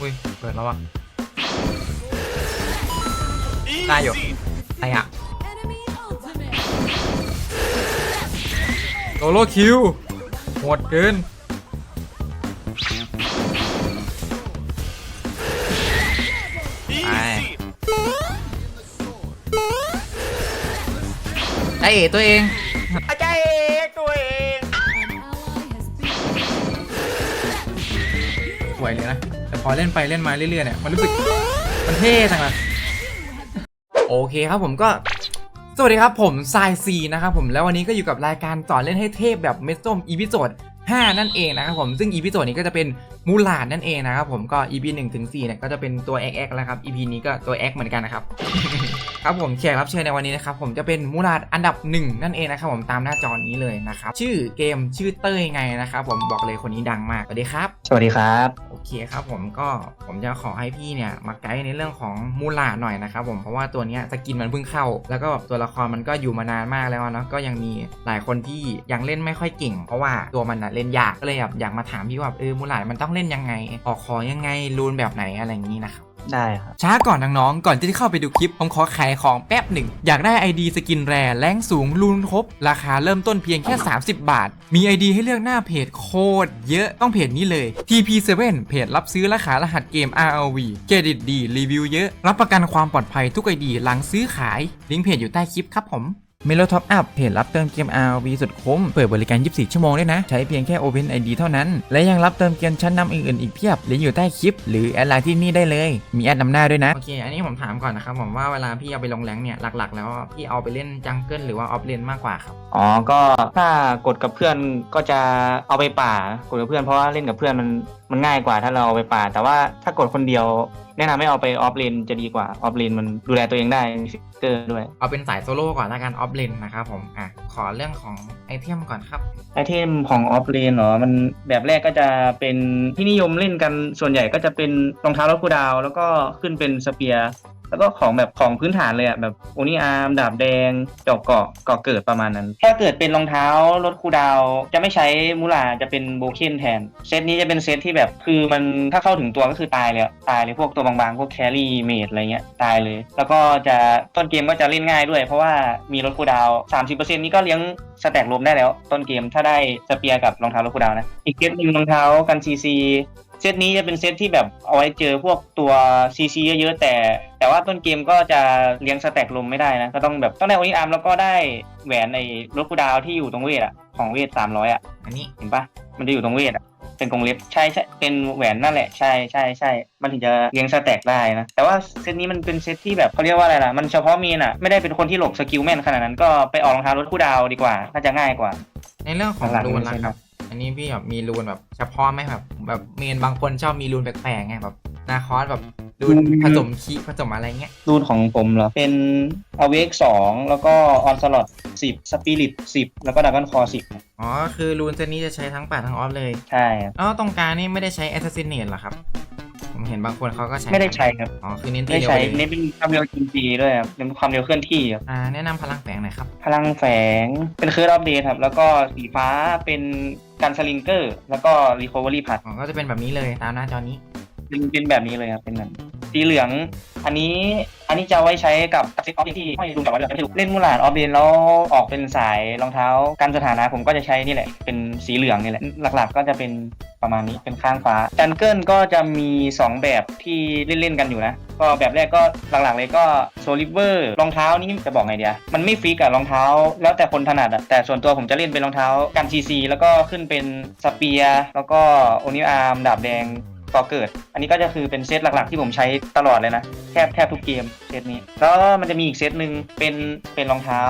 อุ้ยเปิดแล้วอะได้อยู่อะไรอะโซโลคิวโหดเกินไปไอเอ๋ตัวเองอาจารย์เอกตัวเองสวยเลยนะแต่ พอเล่นไปเล่นมาเรื่อยๆเนี่ยมันรู้สึกมันเท่จังเลยโอเคครับผมก็สวัสดีครับผมทรายซีนะครับผมแล้ววันนี้ก็อยู่กับรายการสอนเล่นให้เทพแบบเมสส้มอีพิโซด5นั่นเองนะครับผมซึ่งอีพิโซดนี้ก็จะเป็นมูลาดนั่นเองนะครับผมก็ EP 1ถึง4เนี่ยก็จะเป็นตัว XX แล้วครับอีพีนี้ก็ตัวแอกเหมือนกันนะครับครับผมแขกรับเชิญในวันนี้นะครับผมจะเป็นมูลาดอันดับหนึ่งนั่นเองนะครับผมตามหน้าจอนี้เลยนะครับชื่อเกมชื่อเต้ยไงนะครับผมบอกเลยคนนี้ดังมากสวัสดีครับสวัสดีครับโอเคครับผมก็ผมจะขอให้พี่เนี่ยมาไกด์ในเรื่องของมูลาดหน่อยนะครับผมเพราะว่าตัวเนี้ยสกินมันเพิ่งเข้า แล้วก็แบบตัวละครมันก็อยู่มานานมากแล้วเนาะก็ยังมีหลายคนที่ยังเล่นไม่ค่อยเก่ง เพราะว่าตัวมันอะเล่นยากก็เลยแบบอยากมาถามพี่ว่าเออมูลาดมันต้องเล่นยังไงออกของยังไงรูนแบบไหนอะไรอย่างนี้นะครับ ได้ครับ ช้าก่อนน้องๆ ก่อนที่จะเข้าไปดูคลิป ผมขอขายของแป๊บหนึ่ง อยากได้ ID สกินแรแรงสูงรูนครบ ราคาเริ่มต้นเพียงแค่ 30 บาท มี ID ให้เลือกหน้าเพจโคตรเยอะต้องเพจนี้เลย TP7 เพจรับซื้อและขายรหัสเกม RLV เครดิตดีรีวิวเยอะ รับประกันความปลอดภัยทุก ID หลังซื้อขายลิงก์เพจอยู่ใต้คลิปครับผม เมโลท็อปอัพเพจรับเติมเกม RV สุดคุ้ม เปิดบริการ 24 ชั่วโมงด้วยนะ ใช้เพียงแค่ Open ID เท่านั้น และยังรับเติมเกมชั้นนำอื่นๆอีกเพียบลิงก์อยู่ใต้คลิป หรือแอดไลน์ที่นี่ได้เลย มีแอดนำหน้าด้วยนะ โอเค อันนี้ผมถามก่อนนะครับผมว่าเวลาพี่เอาไปลงแรงเนี่ยหลักๆ แล้วพี่เอาไปเล่นจังเกิลหรือว่าออฟเลนมากกว่าครับ อ๋อ ก็ถ้ากดกับเพื่อนก็จะเอาไปป่ากดกับเพื่อนเพราะว่าเล่นกับเพื่อนมัน มันง่ายกว่าถ้าเราเอาไปป่า แต่ว่าถ้ากดคนเดียว แนะนำให้เอาไปออฟเลนจะดีกว่าออฟเลนมันดูแลตัวเองได้มีฟิกเกอร์ด้วย เอาเป็นสายโซโล่ก่อนแล้วกันออฟเลนนะครับผมอะขอเรื่องของไอเทมก่อนครับ ไอเทมของออฟเลนเหรอ มันแบบแรกก็จะเป็นที่นิยมเล่นกันส่วนใหญ่ก็จะเป็นรองเท้ารถคูลดาวน์แล้วก็ขึ้นเป็นสเปียร์ แล้วก็ของแบบของพื้นฐานเลยอะแบบโอนิอาร์มดาบแดงจอกเกาะเกาะเกิดประมาณนั้น ถ้าเกิดเป็นรองเท้ารถคูดาว จะไม่ใช้มูลาจะเป็นโบเคนแทน เซตนี้จะเป็นเซตที่แบบคือมันถ้าเข้าถึงตัวก็คือตายเลยตายเลยพวกตัวบางๆ พวกแครี่เมดอะไรเงี้ยตายเลย แล้วก็จะต้นเกมก็จะเล่นง่ายด้วย เพราะว่ามีรถคูดาวน์30%นี้ก็เลี้ยงสแต็กรวมได้แล้ว ต้นเกมถ้าได้สเปียร์กับรองเท้าลูกคูดาวน์นะอีกเซตหนึ่งรองเท้ากันซีซี เซตนี้จะเป็นเซตที่แบบเอาไว้เจอพวกตัวซีซีเยอะๆแต่ แต่ว่าต้นเกมก็จะเลี้ยงสแต็กลมไม่ได้นะ ก็ต้องแบบต้องได้โอนิอาร์มแล้วก็ได้แหวนในรถคูลดาวน์ที่อยู่ตรงเวทอะของเวทสามร้อยอะอันนี้เห็นปะมันจะอยู่ตรงเวทอะเป็นกรงเล็บใช่ใช่เป็นแหวนนั่นแหละใช่ใช่ใช่มันถึงจะเลี้ยงสแต็กได้นะ แต่ว่าเซตนี้มันเป็นเซตที่แบบเขาเรียกว่าอะไรล่ะ มันเฉพาะมีนอะไม่ได้เป็นคนที่หลบสกิลแม่นขนาดนั้นก็ไปออกรองเท้ารถคู่ดาวดีกว่า น่าจะง่ายกว่า ในเรื่องของหลักๆรูนไม่ล่ะใช่ครับ อันนี้พี่แบบมีรูนแบบเฉพาะไหมแบบแบบเมนบางคนชอบมีรูนแปลกๆไงแบบนาคอสแบบรูนผสมคีผสมอะไรเงี้ยรูนของผมเหรอ เป็นอเวกสองแล้วก็ออนสลอตสิบสปิริตสิบแล้วก็ดักกอนคอสิบอ๋อ คือรูนเซตนี้จะใช้ทั้งป่าทั้งออฟเลย ใช่ครับแล้วตรงกลางนี่ไม่ได้ใช้แอสซัสซินเนตหรอครับ ผมเห็นบางคนเขาก็ใช้ไม่ได้ใช้ครับอ๋อคือเน้นตีไม่เร็วใช้เลยเน้นเป็นความเร็วจินจีด้วยครับเน้นความเร็วเคลื่อนที่ครับอ่าแนะนำพลังแฝงหน่อยครับพลังแฝงเป็นเคิร์ดอัปเดตครับแล้วก็สีฟ้าเป็นการสลิงเกอร์ แล้วก็รีคอเวอรี่พัดอ๋อก็จะเป็นแบบนี้เลยตามหน้าจอนี้ เป็นเป็นแบบนี้เลยครับเป็นแบบ สีเหลือง อันนี้อันนี้จะไว้ใช้กับตัดซิกออฟที่ห้อยลุงกับว่าไม่ถูกเล่นมูลาดออฟเดนแล้วออกเป็นสายรองเท้ากันสถานะผมก็จะใช้นี่แหละ เป็นสีเหลืองนี่แหละ หลักๆ ก็จะเป็นประมาณนี้เป็นข้างฟ้าจันเกิลก็จะมี 2 แบบที่เล่นๆกันอยู่นะ ก็แบบแรกก็หลักๆเลยก็โซลิเวอร์รองเท้านี่จะบอกไงเดียมันไม่ฟิกอะรองเท้า แล้วแต่คนถนัดอะแต่ส่วนตัวผมจะเล่นเป็นรองเท้ากันซีซีแล้วก็ขึ้นเป็นสเปียร์แล้วก็โอนิอาร์มดาบแดง ก่อเกิด อันนี้ก็จะคือเป็นเซตหลักๆที่ผมใช้ตลอดเลยนะ แทบแทบทุกเกมเซตนี้ แล้วมันจะมีอีกเซตหนึ่งเป็นเป็นรองเท้า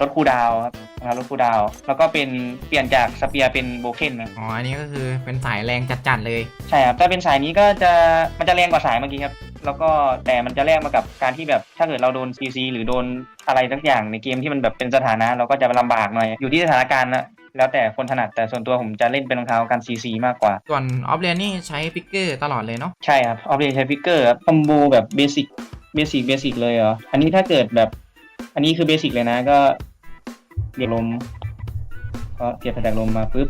รถคูลดาวน์ครับรองเท้ารถคูลดาวน์แล้วก็เป็นเปลี่ยนจากสเปียร์เป็นโบเคนนะอ๋อ อันนี้ก็คือเป็นสายแรงจัดๆเลย ใช่ครับถ้าเป็นสายนี้ก็จะมันจะแรงกว่าสายเมื่อกี้ครับแล้วก็แต่มันจะแลกมากับการที่แบบถ้าเกิดเราโดนซีซีหรือโดนอะไรสักอย่างในเกมที่มันแบบเป็นสถานะ เราก็จะลำบากหน่อยอยู่ที่สถานการณ์นะ แล้วแต่คนถนัดแต่ส่วนตัวผมจะเล่นเป็นรองเท้ากันซีซีมากกว่า ส่วนออฟเลนนี่ใช้ฟิกเกอร์ตลอดเลยเนาะใช่ครับออฟเดนใช้ฟิกเกอร์ครับคอมโบแบบเบสิกเบสิกเบสิกเลยเหรออันนี้ถ้าเกิดแบบ อันนี้คือเบสิกเลยนะก็เดียบลมก็เกียร์แสดงลมมาปุ๊บ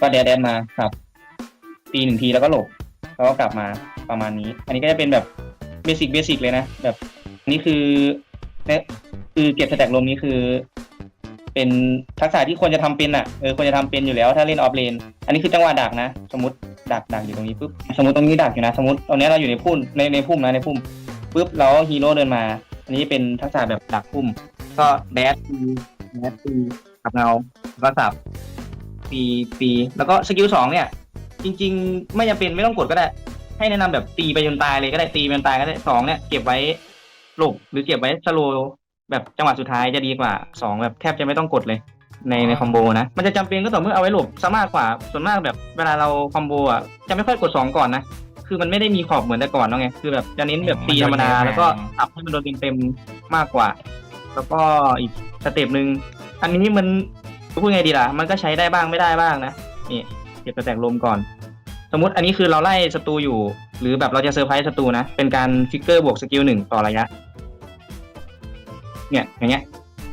ก็แดดแดนมาครับตีหนึ่งทีแล้วก็หลบแล้วก็กลับมาประมาณนี้ อันนี้ก็จะเป็นแบบเบสิกเบสิกเลยนะ แบบอันนี้คือเนี่ยคือเก็บสแต็กลมนี้คือ เป็นทักษะที่ควรจะทำเป็นอะเออควรจะทำเป็นอยู่แล้วถ้าเล่นออฟเลน อันนี้คือจังหวะดักนะ สมมติดักดักอยู่ตรงนี้ปุ๊บสมมติตรงนี้ดักอยู่นะ สมมติตอนนี้เราอยู่ในพุ่มในในพุ่มนะในพุ่มปุ๊บแล้วฮีโร่เดินมา อันนี้เป็นทักษะแบบดักพุ่ม ก็แดดปีแดดปีกับเงาแล้วก็สับปีปีแล้วก็สกิลสองเนี่ย จริง ๆ ไม่จำเป็นไม่ต้องกดก็ได้ ให้แนะนำแบบตีไปจนตายเลยก็ได้ตีไปจนตายก็ได้สองเนี่ยเก็บไว้หลบหรือเก็บไว้สโล แบบจังหวะสุดท้ายจะดีกว่าสองแบบแทบจะไม่ต้องกดเลย ในในคอมโบนะ มันจะจำเป็นก็ต่อเมื่อเอาไว้หลบซะมากกว่าส่วนมากแบบเวลาเราคอมโบอะจะไม่ค่อยกดสองก่อนนะคือมันไม่ได้มีขอบเหมือนแต่ก่อนแล้วไงคือแบบจะเน้นแบบตีธรรมดาแล้วก็อับให้มันโดนเต็มๆมากกว่า แล้วก็อีกสเต็ปหนึ่งอันนี้มันพูดไงดีล่ะ มันก็ใช้ได้บ้างไม่ได้บ้างนะนี่เก็บกระแตกลมก่อน สมมติอันนี้คือเราไล่ศัตรูอยู่ หรือแบบเราจะเซอร์ไพรส์ศัตรูนะ เป็นการฟิกเกอร์บวกสกิลหนึ่งต่อระยะ เนี่ยอย่างเงี้ย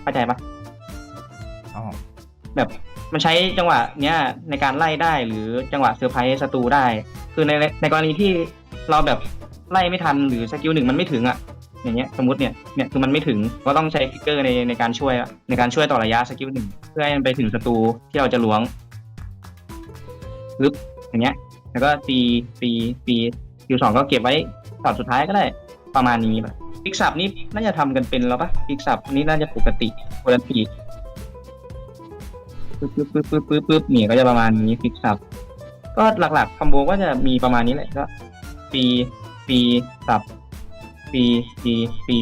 เข้าใจปะอ๋อแบบมันใช้จังหวะเนี้ยในการไล่ได้หรือจังหวะเซอร์ไพรส์ศัตรูได้ คือในในกรณีที่เราแบบไล่ไม่ทันหรือสกิลหนึ่งมันไม่ถึงอะอย่างเงี้ยสมมติเนี่ยเนี่ยคือมันไม่ถึงก็ต้องใช้ฟิกเกอร์ในในการช่วยอะในการช่วยต่อระยะสกิลหนึ่งเพื่อให้มันไปถึงศัตรูที่เราจะล้วงลึบอย่างเงี้ย แล้วก็ตีตีตีคิวสองก็เก็บไว้ช็อตสุดท้ายก็ได้ประมาณนี้แบบ ฟิกซับนี่น่าจะทำกันเป็นแล้วปะฟิกซับนี่น่าจะปกติปกติปึ๊บปึ๊บปึ๊บปึ๊บปึ๊บปึ๊บนี่ก็จะประมาณนี้ฟิกซับก็หลักๆคอมโบก็จะมีประมาณนี้แหละก็ปีปีสับปีปีปี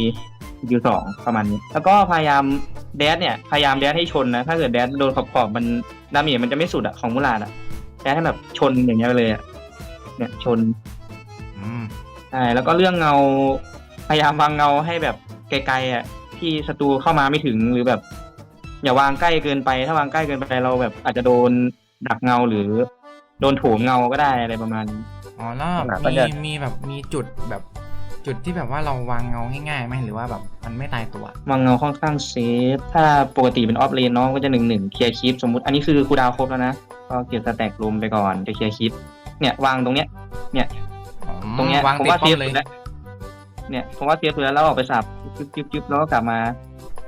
ยูสองประมาณนี้ แล้วก็พยายามแดดเนี่ยพยายามแดดให้ชนนะ ถ้าเกิดแดดโดนขอบขอบๆมันดาเมจมันจะไม่สุดอะของมุลาดอะแดดให้แบบชนอย่างเงี้ยไปเลยอะเนี่ยชนอืมใช่แล้วก็เรื่องเงา พยายามวางเงาให้แบบไกลๆอะที่ศัตรูเข้ามาไม่ถึงหรือแบบ อย่าวางใกล้เกินไป ถ้าวางใกล้เกินไปเราแบบอาจจะโดนดักเงาหรือ โดนโถมเงาก็ได้อะไรประมาณนี้ อ๋อแล้วหลักๆก็มีจะ มีแบบมีจุดแบบ จุดที่แบบว่าเราวางเงาง่ายๆไหมหรือว่าแบบมันไม่ตายตัว วางเงาค่อนข้างเซฟถ้าปกติเป็นออฟเลนน้องก็จะหนึ่งหนึ่งเคลียร์คลิปสมมติอันนี้คือคูลดาวน์ครบแล้วนะก็เก็บสแต็กรวมไปก่อนจะเคลียร์คลิปเนี่ยวางตรงเนี้ย เนี่ยอ๋อตรงเนี้ยวางผมติดว่าป้เซอฟมเลยสุดแล้ว เนี่ยผมว่าเซฟสุดแล้วเราออกไปสับจึ๊บจึ๊บจึ๊บแล้วก็กลับมา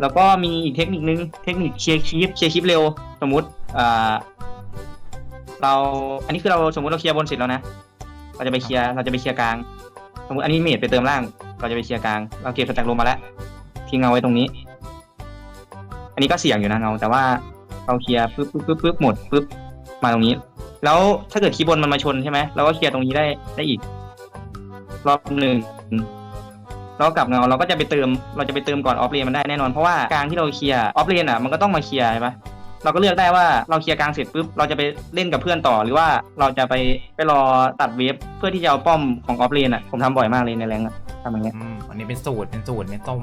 แล้วก็มีอีกเทคนิคนึงเทคนิคเคลียร์คลิปเคลียร์คลิปเร็ว สมมุติอ่าเราอันนี้คือเราสมมุติเราเคลียร์บนเสร็จแล้วนะเราจะไปเคลียร์เราจะไปเคลียร์กลาง สมมติอันนี้เมดไปเติมล่าง เราจะไปเคลียร์กลาง เราเก็บสแต็กลงมาแล้วทิ้งเงาไว้ตรงนี้ อันนี้ก็เสี่ยงอยู่นะเงาแต่ว่าเราเคลียร์ปึ๊บปึ๊บปึ๊บปึ๊บหมดปึ๊บมาตรงนี้ แล้วถ้าเกิดคีย์บนมันมาชนใช่ไหมเราก็เคลียร์ตรงนี้ได้ได้อีก รอบหนึ่ง แล้วกลับเงาเราก็จะไปเติม เราจะไปเติมก่อนออฟเลนมันได้แน่นอนเพราะว่ากลางที่เราเคลียร์ออฟเลนอะมันก็ต้องมาเคลียร์ใช่ปะเราก็เลือกได้ว่าเราเคลียร์กลางเสร็จปุ๊บเราจะไปเล่นกับเพื่อนต่อ หรือว่าเราจะไปไปรอตัดเวฟเพื่อที่จะเอาป้อมของออฟเลนอะผมทำบ่อยมากเลยในแรงอะทำอย่างเงี้ยอืมอันนี้เป็นสูตรเป็นสูตรเป็นต้ม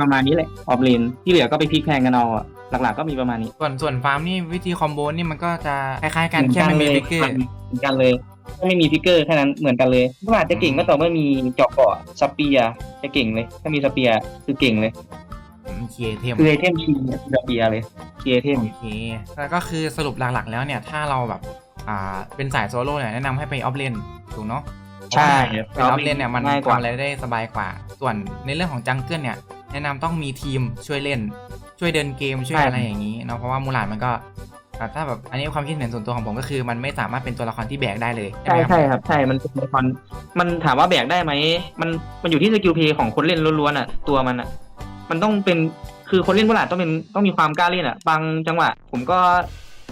ประมาณนี้แหละออฟเลนที่เหลือก็ไปพลิกแพลงกันเอาอะหลักๆก็มีประมาณนี้ ส่วนส่วนฟาร์มนี่วิธีคอมโบนี่มันก็จะคล้ายๆกันแค่ไม่มีฟิกเกอร์เหมือนกันเลย ถ้าไม่มีฟิกเกอร์แค่นั้นเหมือนกันเลยเมื่ออาจจะเก่งก็ต่อเมื่อมีเจาะเกาะสเปียร์จะเก่งเลย ถ้ามีสเปียร์คือเก่งเลยเคเทมคือไอเทมทีเนี่ยคือสเปียร์เลยคือไอเทมโอเคแล้วก็คือสรุปหลักๆแล้วเนี่ย ถ้าเราแบบอ่าเป็นสายโซโล่เนี่ยแนะนำให้ไปออฟเลนถูกเนาะ ใช่เป็นออฟเลนเนี่ยมันง่ายกว่าทำอะไรได้สบายกว่า ส่วนในเรื่องของจังเกิลเนี่ยแนะนำต้องมีทีมช่วยเล่น ช่วยเดินเกมช่วยอะไรอย่างนี้เนาะเพราะว่ามูลาดมันก็ อ่าถ้าแบบอันนี้ความคิดเห็นส่วนตัวของผมก็คือ มันไม่สามารถเป็นตัวละครที่แบกได้เลยใช่ใช่ไหมครับใช่ครับใช่มันเป็นมันมันถามว่าแบกได้ไหมมันมันอยู่ที่สกิลเพย์ของคนเล่นล้วนๆอะตัวมันอะมันต้องเป็นคือคนเล่นมุลาดต้องเป็นต้องมีความกล้าเล่นอะบางจังหวะผมก็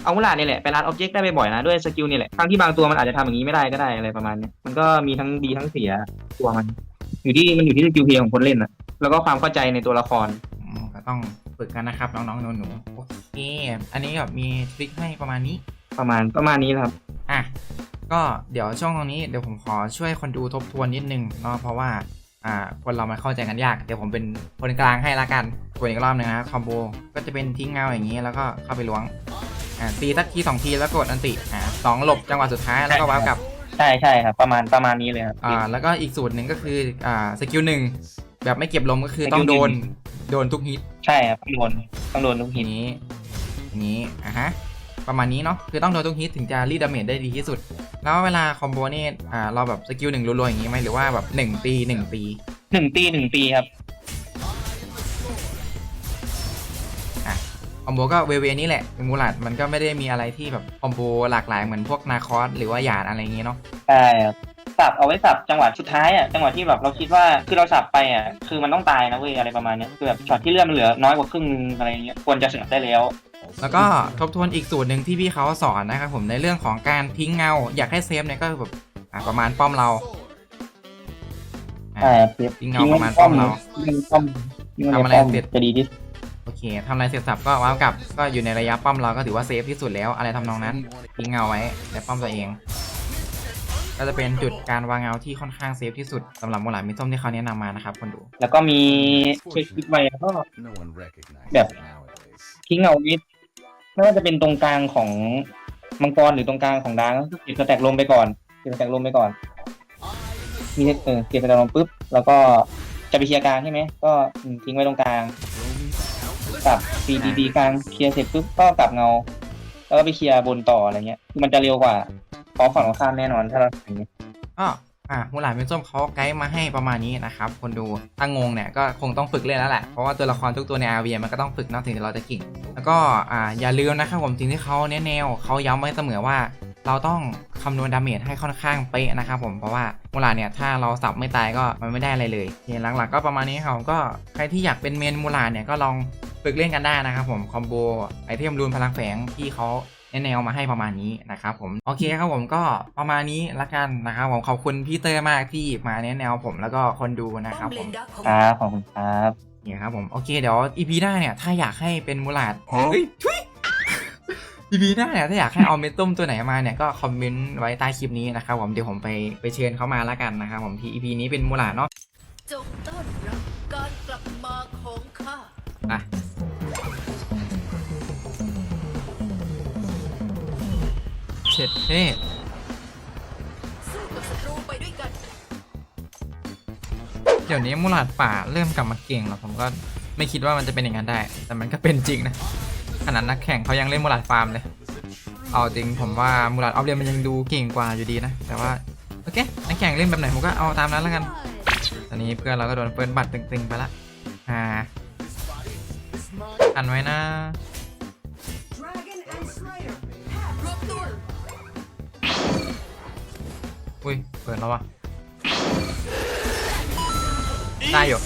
เอามุลาดนี่แหละไปรัดออบเจกต์ได้บ่อยๆนะด้วยสกิลนี่แหละทั้งที่บางตัวมันอาจจะทำอย่างนี้ไม่ได้ก็ได้อะไรประมาณเนี้ยมันก็มีทั้งดีทั้งเสียตัวมัน อยู่ที่มันอยู่ที่สกิลเพย์ของคนเล่นอะแล้วก็ความเข้าใจในตัวละครอืมก็ต้อง ฝึกกันนะครับ น้องๆหนูๆโอเคอันนี้แบบมีทริคให้ประมาณนี้ ประมาณประมาณนี้แหละครับอะก็เดี๋ยวช่วงตรงนี้เดี๋ยวผมขอช่วยคนดูทบทวนนิดนึงเนาะเพราะว่าอ่าคนเรามันเข้าใจกันยาก เดี๋ยวผมเป็นคนกลางให้ละกันทวนอีกรอบหนึงนะคอมโบก็จะเป็นทิ้งเงาอย่างนี้แล้วก็เข้าไปล้วงอ่าตีสักทีสองทีแล้วกดอันติอ่าสองหลบจังหวะสุดท้ายแล้วก็ว้าวกลับใช่ใช่ครับ ประมาณประมาณนี้เลยครับอ่าแล้วก็อีกสูตรหนึ่งก็คืออ่าสกิลหนึ่งแบบไม่เก็บลมก็คือสกิลต้องโดนหนึ่ง โดนทุกฮิตใช่ครับต้องโดนต้องโดนทุกทีหินนี้ทีนี้อะฮะประมาณนี้เนาะคือต้องโดนทุกฮิตถึงจะรีดดาเมจได้ดีที่สุด แล้วเวลาคอมโบนี่อ่าเราแบบสกิลหนึ่งรัวๆอย่างงี้ไหมหรือว่าแบบหนึ่งตีหนึ่งตีหนึ่งตีหนึ่งตีครับ คอมโบก็เวเวนี้แหละมูลัดมันก็ไม่ได้มีอะไรที่แบบคอมโบหลากหลายเหมือนพวกนาคอสหรือว่าหยาดอะไรอย่างงี้เนาะ ใช่ครับ สับเอาไว้สับจังหวะสุดท้ายอะจังหวะที่แบบเราคิดว่าคือเราสับไปอะคือมันต้องตายนะเว้ยอะไรประมาณเนี้ยคือแบบช็อตที่เลือดมันเหลือน้อยกว่าครึ่งนึงอะไรอย่างเงี้ยควรจะสับได้แล้ว แล้วก็ทบทวนอีกสูตรหนึ่งที่พี่เขาสอนนะครับผมในเรื่องของการทิ้งเงา อยากให้เซฟเนี่ยก็แบบอ่าประมาณป้อมเราอ่าใช่ครับทิ้งเงาประมาณป้อมเราทิ้งป้อมทิ้งทำอะไรป้อมเสร็จ จะดีที่สุดโอเคทำอะไรเสร็จสับก็ว้าวกลับก็อยู่ในระยะป้อมเราก็ถือว่าเซฟที่สุดแล้วอะไรทำนองนั้นทิ้งเงาไว้ในป้อมตัวเอง ก็จะเป็นจุดการวางเงาที่ค่อนข้างเซฟที่สุดสำหรับโมหลานมิส้มที่เขาแนะนำมานะครับคนดู แล้วก็มีเช็คคิดไว้แล้วก็ No one recognizes Yep. it nowadays. ทิ้งเอาไว้ไม่ว่าจะเป็นตรงกลางของมังกรหรือตรงกลางของดางก็เก็บสแต็กลมไปก่อนเก็บสแต็กลมไปก่อนมีเออเก็บสแต็กลมปุ๊บแล้วก็จะไปเคลียร์กลางใช่ไหมก็อืมทิ้งไว้ตรงกลางกลับปีดีดีกลางเคลียร์เสร็จปุ๊บก็กลับเงา แล้วก็ไปเคลียร์บนต่ออะไรเงี้ยคือมันจะเร็วกว่า เพราะฝั่งตรงข้ามแน่นอนถ้าเราทำอย่างนี้ก็อะมูหลานมิส้มเขาไกด์มาให้ประมาณนี้นะครับคนดูถ้างงเนี่ยก็คงต้องฝึกเล่นแล้วแหละเพราะว่าตัวละครทุกตัวใน RV มันก็ต้องฝึกนอกถึงเราจะเก่งแล้วก็อ่าอย่าลืมนะครับผมสิ่งที่เขาเน้นแนวเขาย้ำไว้เสมอว่า เราต้องคำนวณดาเมจให้ค่อนข้างเป๊ะนะครับผมเพราะว่ามูลาเนี่ยถ้าเราสับไม่ตายก็มันไม่ได้อะไรเลยโอเคหลักๆก็ประมาณนี้ครับผมก็ใครที่อยากเป็นเมนมูลาเนี่ยก็ลองฝึกเล่นกันได้นะครับผมคอมโบไอเทมรูนพลังแฝงที่เขา แนะแนวมาให้ประมาณนี้นะครับผมโอเคครับผมก็ประมาณนี้ละกันนะครับผมขอบคุณพี่เตอร์มากที่มาแนะแนวผมแล้วก็คนดูนะครับผมครับขอบคุณครับเนี่ยครับผมโอเคเดี๋ยวอีพีหน้าเนี่ยถ้าอยากให้เป็นมูลาดเฮ้ยทุยอีพีหน้าเนี่ยถ้าอยากให้เอาเมตุมตัวไหนมาเนี่ยก็คอมเมนต์ไว้ใต้คลิปนี้นะครับผมเดี๋ยวผมไปไปเชิญเขามาแล้วกันนะครับผมที่อีพีนี้เป็นมูลาดเนาะจงต้อนรับการกลับมาของข้าอะ เช็ดเท่สู้กับศัตรูไปด้วยกันเดี๋ยวนี้มูลาดป่าเริ่มกลับมาเก่งแล้วผมก็ไม่คิดว่ามันจะเป็นอย่างนั้นได้ แต่มันก็เป็นจริงนะขนาดนักแข่งเขายังเล่นมูลาดฟาร์มเลย เอาจริงผมว่ามูลาดออฟเรียนมันยังดูเก่งกว่าอยู่ดีนะ แต่ว่าโอเคนักแข่งเล่นแบบไหนผมก็เอาตามนั้นแล้วกัน ตอนนี้เพื่อนเราก็โดนเฟิร์นบัตรตึงๆไปละ อ่าอันไว้นะ เปิดแล้ววะได้อยู่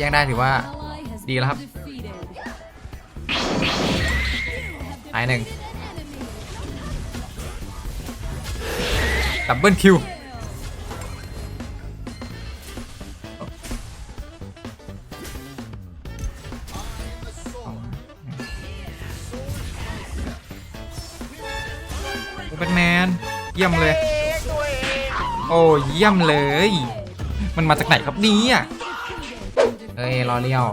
ยังได้ถือว่าดีแล้วครับตายหนึ่งดับเบิลคิว ยี่ยมเลย โอ้เยี่ยมเลย มันมาจากไหนครับนี่ยเอ้ยรอเลี้ยว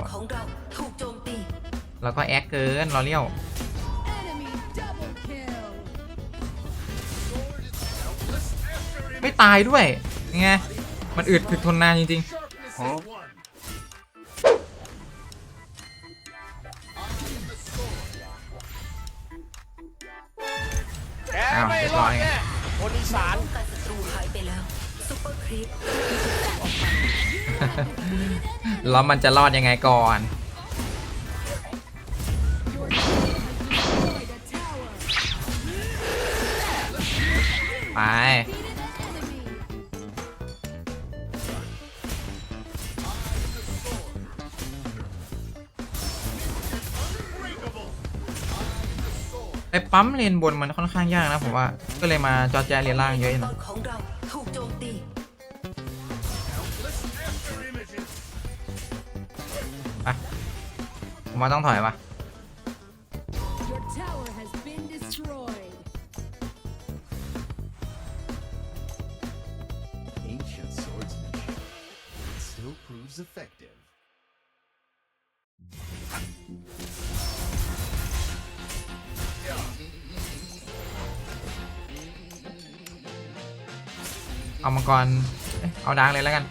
แล้วก็แอคเกินรอเลี้ยวไม่ตายด้วยไงมันอึดถึกทนนานจริงๆอ้าวเรียบร้อยไง ป้องกันศัตรูหายไปแล้วซุปเปอร์ครีปแล้วมันจะรอดยังไงก่อน ไป ปั๊มเลนบนมันค่อนข้างยากนะผมว่า ก็เลยมาจอแจเลนล่างเยอะอยู่มันะงขอยมตีผมว่าต้องถอยปะ กรเอาดังเลยแล้วกัน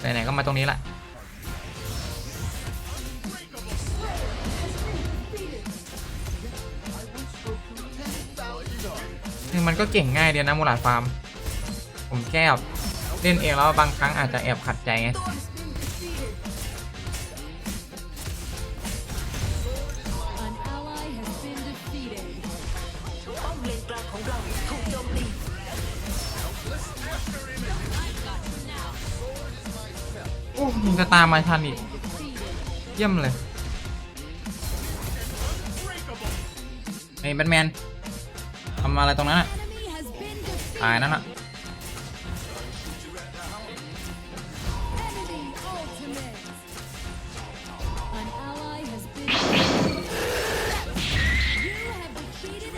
ไหนๆก็มาตรงนี้ละคือมันก็เก่งง่ายเดียวนะมูลาฟาร์ม ผมแก้เล่นเองแล้วบางครั้งอาจจะแอบขัดใจไง ตามมาทันอีก เยี่ยมเลยไอ้แบทแมนทำอะไรตรงนั้นอะตายนั่นอะ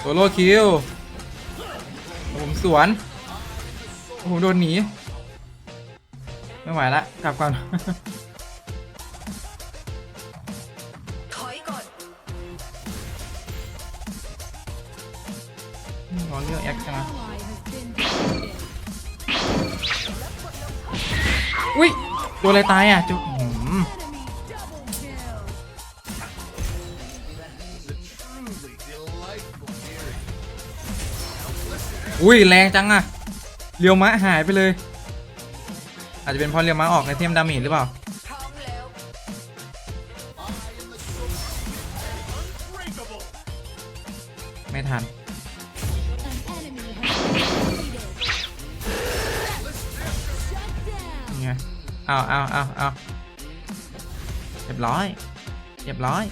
โซโล่คิวผมสวนโอ้โหโดนหนี ไม่ไหวละ กลับก่อน ตัวอะไรตายอะจุ๊บอุ้ยแรงจังอะเรียวมะหายไปเลย อาจจะเป็นเพราะเรียวมะออกในเทมดามีหรือเปล่าไม่ทันนี่ไง เอาเอาเอาเอาเรียบร้อย เรียบร้อย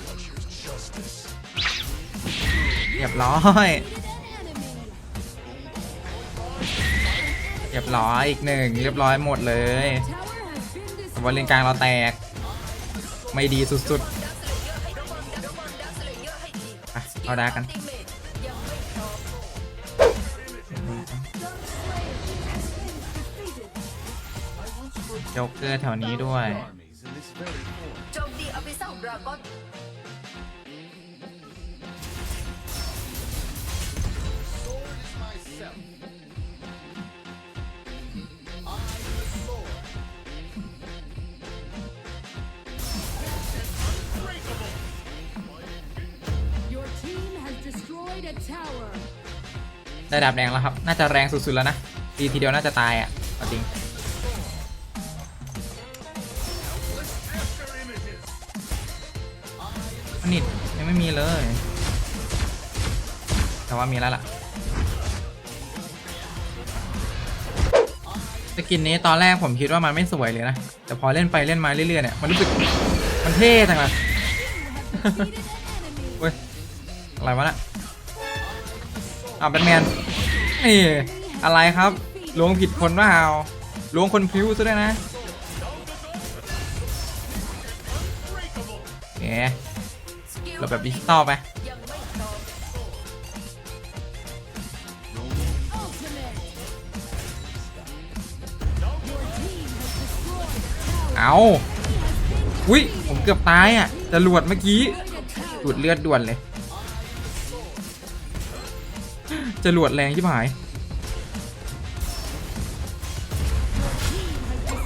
เรียบร้อย เรียบร้อยอีกหนึ่งเรียบร้อยหมดเลยแต่ว่าเลนกลางเราแตก ไม่ดีสุดดักสเลเยอ โจ๊กเกอร์แถวนี้ด้วย Armies in this very form. โจมตีอภิเษกดราก้อน Myself. Your team has destroyed a tower. ได้ดาบแดงแล้วครับ น่าจะแรงสุดๆแล้วนะตีทีเดียวน่าจะตายอะเอาจริง นนี้ยังไม่มีเลย แต่ว่ามีแล้วล่ะสกินนี้ตอนแรกผมคิดว่ามันไม่สวยเลยนะ แต่พอเล่นไปเล่นมาเรื่อยๆเนี่ยมันรู้สึกมันเท่จังเลยเว้ยอะไรวะน่ะอ้าวแบทแมนนี่อะไรครับล้วงผิดคนเปล่าล้วงคนพิ้วซะด้วยนะเอ๋ เราแบบดิจิตอลไปยังไม่พร้อม Ultimate. Your team has destroyed a tower. เอาอุ้ย ผมเกือบตายอะจะหลวดเมื่อกี้ดูดเลือดด่วนเลยจะหลวดแรงที่หาย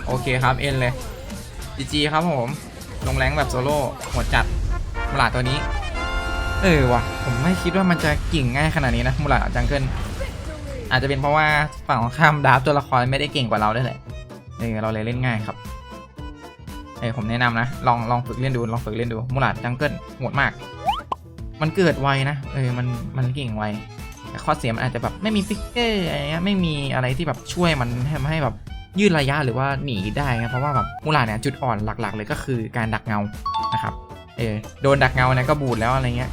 โอเคครับ เอ็นเลยจีจีครับผม ลงแรงแบบโซโล่หัวจัด ลาตัวนี้ เออว่ะ ผมไม่คิดว่ามันจะกิ่งง่ายขนาดนี้นะมูลาจังเกิลอาจจะเป็นเพราะว่าฝั่งของข้ามดาบตัวละครไม่ได้เก่งกว่าเราด้วยแหละเออเราเลยเล่นง่ายครับเออผมแนะนำนะ ลองลองฝึกเล่นดูลองฝึกเล่นดูมูลาจังเกิลโหดมาก มันเกิดไวนะเออมันมันเก่งไวแต่ข้อเสียมันอาจจะแบบไม่มีฟิกเกอร์อะไรเงี้ยไม่มีอะไรที่แบบช่วยมันให้ให้แบบยืดระยะหรือว่าหนีได้นะเพราะว่าแบบมูลาเนี่ยจุดอ่อนหลักๆ เลยก็คือการดักเงานะครับ เออโดนดักเงาเนี่ยก็บูดแล้วอะไรเงี้ย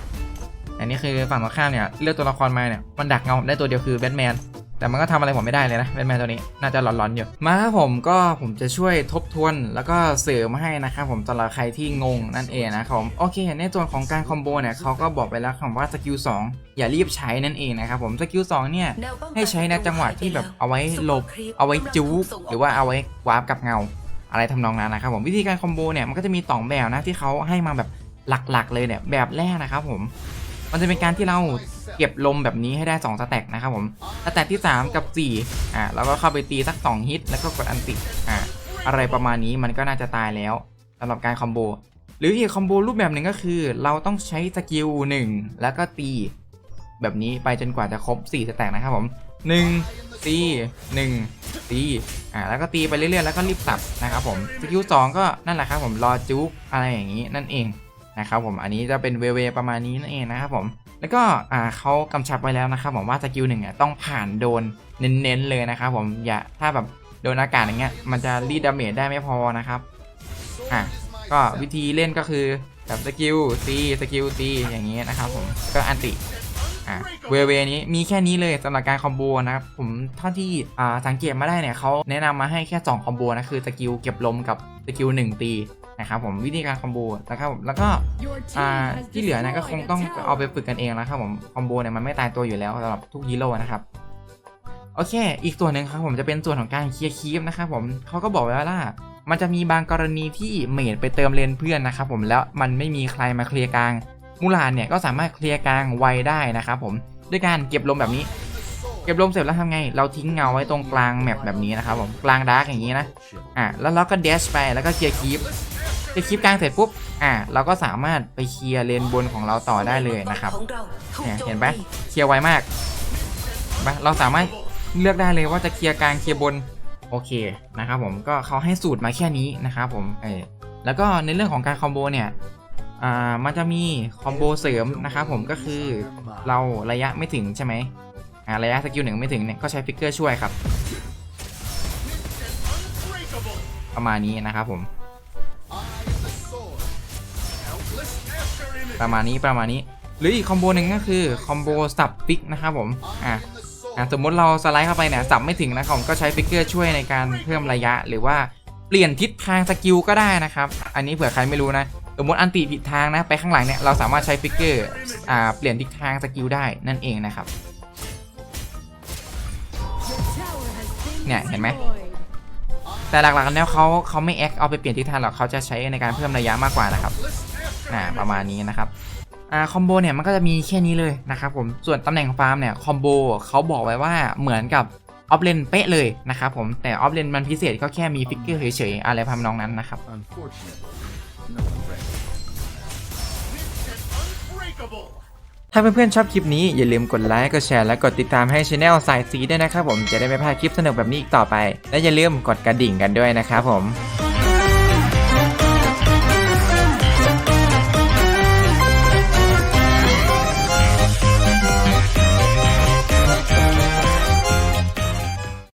อันนี้คือฝั่งตรงข้ามเนี่ยเลือกตัวละครมาเนี่ยมันดักเงาได้ตัวเดียวคือแบทแมนแต่มันก็ทำอะไรผมไม่ได้เลยนะแบทแมนตัวนี้น่าจะหลอนๆอยู่มาครับผมก็ผมจะช่วยทบทวนแล้วก็เสริมให้นะครับผมสำหรับใครที่งงนั่นเองนะครับผมโอเคในส่วนของการคอมโบเนี่ยเขาก็บอกไปแล้วคำว่าสกิล2อย่ารีบใช้นั่นเองนะครับผมสกิล2เนี่ยแนวป้องกันให้ใช้ในจังหวะที่แบบเอาไว้หลบซุปปร์ครีปเอาไว้จู๊กส่งกหรือว่าเอาไว้วาร์ปกับเงา อะไรทำนองนั้นนะครับผมวิธีการคอมโบเนี่ยมันก็จะมีสองแบบนะที่เขาให้มาแบบหลักๆ เลยเนี่ยแบบแรกนะครับผมมันจะเป็นการที่เราเก็บลมแบบนี้ให้ได้2สแต็กนะครับผมสแต็กที่ 3 กับ4อ่าแล้วก็เข้าไปตีสัก 2 ฮิต แล้วก็กดอันติอ่าอะไรประมาณนี้มันก็น่าจะตายแล้วสำหรับการคอมโบหรืออีกคอมโบรูปแบบหนึ่งก็คือ เราต้องใช้สกิล1แล้วก็ตีแบบนี้ไปจนกว่าจะครบ4สแต็กนะครับผม 1ตี1ตีอ่าแล้วก็ตีไปเรื่อยๆแล้วก็รีบสับนะครับผมสกิล2ก็นั่นแหละครับผมรอจุกอะไรอย่างนี้นั่นเองนะครับผมอันนี้จะเป็นเวเวประมาณนี้นั่นเองนะครับผมแล้วก็อ่าเขากำชับไว้แล้วนะครับผมว่าสกิลหนึ่งอะต้องผ่านโดนเน้นๆเลยนะครับผมอย่าถ้าแบบโดนอากาศอย่างเงี้ยมันจะรีดดาเมจได้ไม่พอนะครับอะก็วิธีเล่นก็คือแบบสกิลตีสกิลตีอย่างนี้นะครับผมก็อันติ อะเวเวนี้มีแค่นี้เลยสำหรับการคอมโบนะครับผมเท่าที่อ่าสังเกตมาได้เนี่ยเขาแนะนำมาให้แค่ 2 คอมโบนะคือสกิลเก็บลมกับสกิล1ตีนะครับผมวิธีการคอมโบนะครับผมแล้วก็อ่าที่เหลือนะก็คงต้องเอาไปฝึกกันเองนะครับผมคอมโบเนี่ยมันไม่ตายตัวอยู่แล้วสำหรับทุกฮีโร่นะครับโอเค อีกส่วนหนึ่งครับผมจะเป็นส่วนของการเคลียร์คีฟนะครับผมเขาก็บอกไว้ว่ามันจะมีบางกรณีที่เมดไปเติมเลนเพื่อนนะครับผมแล้วมันไม่มีใครมาเคลียร์กลาง มูลานเนี่ยก็สามารถเคลียร์กลางไวได้นะครับผมด้วยการเก็บลมแบบนี้ เก็บลมเสร็จแล้วทำไง เราทิ้งเงาไว้ตรงกลางแมปแบบนี้นะครับผมกลางดาร์กอย่างนี้นะอะแล้วเราก็เดชไปแล้วก็เคลียร์คีฟเคลียร์คีฟกลางเสร็จปุ๊บอะเราก็สามารถไปเคลียร์เลนบนของเราต่อได้เลยนะครับเนี่ยเห็นปะเคลียร์ไวมากเห็นปะเราสามารถเลือกได้เลยว่าจะเคลียร์กลางเคลียร์บนโอเคนะครับผมก็เขาให้สูตรมาแค่นี้นะครับผมเออแล้วก็ในเรื่องของการคอมโบเนี่ย อ่ามันจะมีคอมโบเสริมนะครับผมก็คือเราระยะไม่ถึงใช่ไหมอ่าระยะสกิลหนึ่งไม่ถึงเนี่ยก็ใช้ฟิกเกอร์ช่วยครับ ประมาณนี้นะครับผม ประมาณนี้ประมาณนี้ หรืออีกคอมโบหนึ่งก็คือคอมโบสับฟิกนะครับผมอะอะสมมติเราสไลด์เข้าไปเนี่ยสับไม่ถึงนะครับผมก็ใช้ฟิกเกอร์ช่วยในการเพิ่มระยะหรือว่าเปลี่ยนทิศทางสกิลก็ได้นะครับ อันนี้เผื่อใครไม่รู้นะ สมมติอันติผิดทางนะ ไปข้างหลังเนี่ยเราสามารถใช้ฟิกเกอร์อ่าเปลี่ยนทิศทางสกิลได้นั่นเองนะครับเนี่ยเห็นไหมแต่หลักๆแล้วเขาเขาไม่แอคเอาไปเปลี่ยนทิศทางหรอกเขาจะใช้ในการเพิ่มระยะมากกว่านะครับอ่าประมาณนี้นะครับอ่าคอมโบเนี่ยมันก็จะมีแค่นี้เลยนะครับผมส่วนตำแหน่งฟาร์มเนี่ยคอมโบเขาบอกไว้ว่าเหมือนกับออฟเลนเป๊ะเลยนะครับผมแต่ออฟเลนมันพิเศษก็แค่มีฟิกเกอร์เฉยๆอะไรทำนองนั้นนะครับ ถ้าเพื่อนๆชอบคลิปนี้อย่าลืมกดไลค์ กดแชร์ และกดติดตามให้ช anel สายสีด้วยนะครับผมจะได้ไม่พลาดคลิปสนุกแบบนี้อีกต่อไป และอย่าลืมกดกระดิ่งกันด้วยนะครับผม